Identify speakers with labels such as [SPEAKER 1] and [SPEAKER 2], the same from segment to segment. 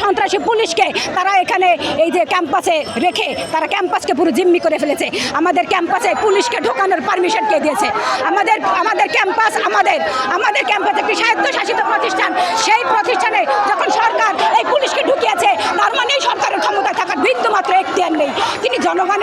[SPEAKER 1] সন্ত্রাসী পুলিশকে তারা এখানে এই যে ক্যাম্পাসে রেখে তারা ক্যাম্পাসকে পুরো জিম্মি করে ফেলেছে। আমাদের ক্যাম্পাসে পুলিশকে ঢোকানোর পারমিশন কে দিয়েছে। আমাদের আমাদের ক্যাম্পাস আমাদের আমাদের ক্যাম্পাস একটি স্বায়ত্তশাসিত প্রতিষ্ঠান, সেই প্রতিষ্ঠানে যখন সরকার এই পুলিশকে ঢুকিয়েছে, তার মানে সরকারের ক্ষমতা থাকার বিন্দু মাত্র একটি নেই। তিনি জনগণের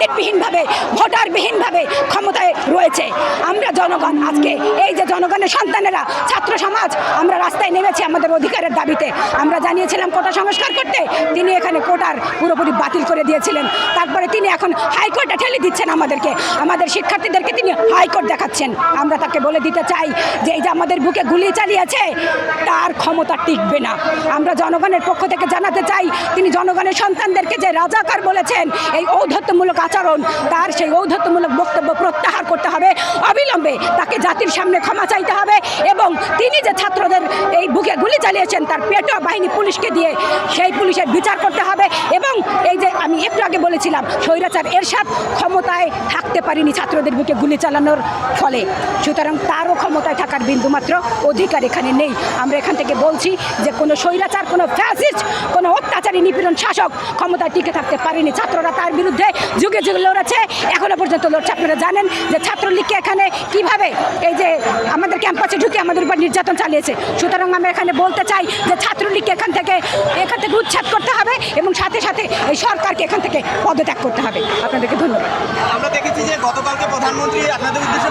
[SPEAKER 1] ম্যান্ডেটবিহীনভাবে ভোটারবিহীনভাবে ক্ষমতায় রয়েছে। আমরা জনগণ আজকে, এই যে জনগণের সন্তানেরা, ছাত্র সমাজ, আমরা রাস্তায় নেমেছি আমাদের অধিকারের দাবিতে। আমরা জানিয়েছিলাম কোটা সংস্কার করতে, তিনি এখানে কোটার পুরোপুরি বাতিল করে দিয়েছিলেন। তারপরে তিনি এখন হাইকোর্টে ঠেলে দিচ্ছেন আমাদেরকে। আমাদের শিক্ষার্থীদেরকে তিনি হাইকোর্ট দেখাচ্ছেন। আমরা তাকে বলে দিতে চাই যে, এই যে আমাদের বুকে গুলি চালিয়েছে, তার ক্ষমতা টিকবে না। আমরা জনগণের পক্ষ থেকে জানাতে চাই, তিনি জনগণের সন্তানদেরকে যে রাজাকার বলেছেন, এই ঔদ্ধত্যমূলক আচরণ তার সেই ঔদ্ধত্যমূলক বক্তব্য প্রত্যাহার করতে হবে, অবিলম্বে তাকে জাতির সামনে ক্ষমা চাইতে হবে এবং তিনি যে ছাত্রদের এই বুকে গুলি চালিয়েছেন, তার পেটো বাহিনী পুলিশকে দিয়ে সেই পুলিশের বিচার করতে হবে। বলেছিলাম স্বৈরাচার এরশাদ ক্ষমতায় থাকতে পারিনি ছাত্রদের বুকে গুলি চালানোর ফলে। সুতরাং তারও ক্ষমতায় থাকার বিন্দুমাত্র অধিকার এখানে নেই। আমরা এখান থেকে বলছি যে কোনো স্বৈরাচার, কোনো ফ্যাসিস্ট, কোনো অত্যাচারী, নিপীড়ন শাসক ক্ষমতায় টিকে থাকতে পারেনি। ছাত্ররা তার বিরুদ্ধে যুগে যুগে লড়েছে। এখনও পর্যন্ত লড়ছে। আপনারা জানেন যে ছাত্রলীগকে এখানে কীভাবে এই যে আমাদের ক্যাম্পাসে ঢুকে আমাদের উপর নির্যাতন চালিয়েছে। সুতরাং আমি এখানে বলতে চাই যে ছাত্রলীগকে এখান থেকে এখান থেকে উচ্ছেদ করতে হবে এবং সাথে সাথে এই সরকারকে এখান থেকে পদত্যাগ করতে হবে। আপনাদেরকে ধন্যবাদ।
[SPEAKER 2] আমরা দেখেছি যে গতকালকে প্রধানমন্ত্রী আপনাদের উদ্দেশ্যে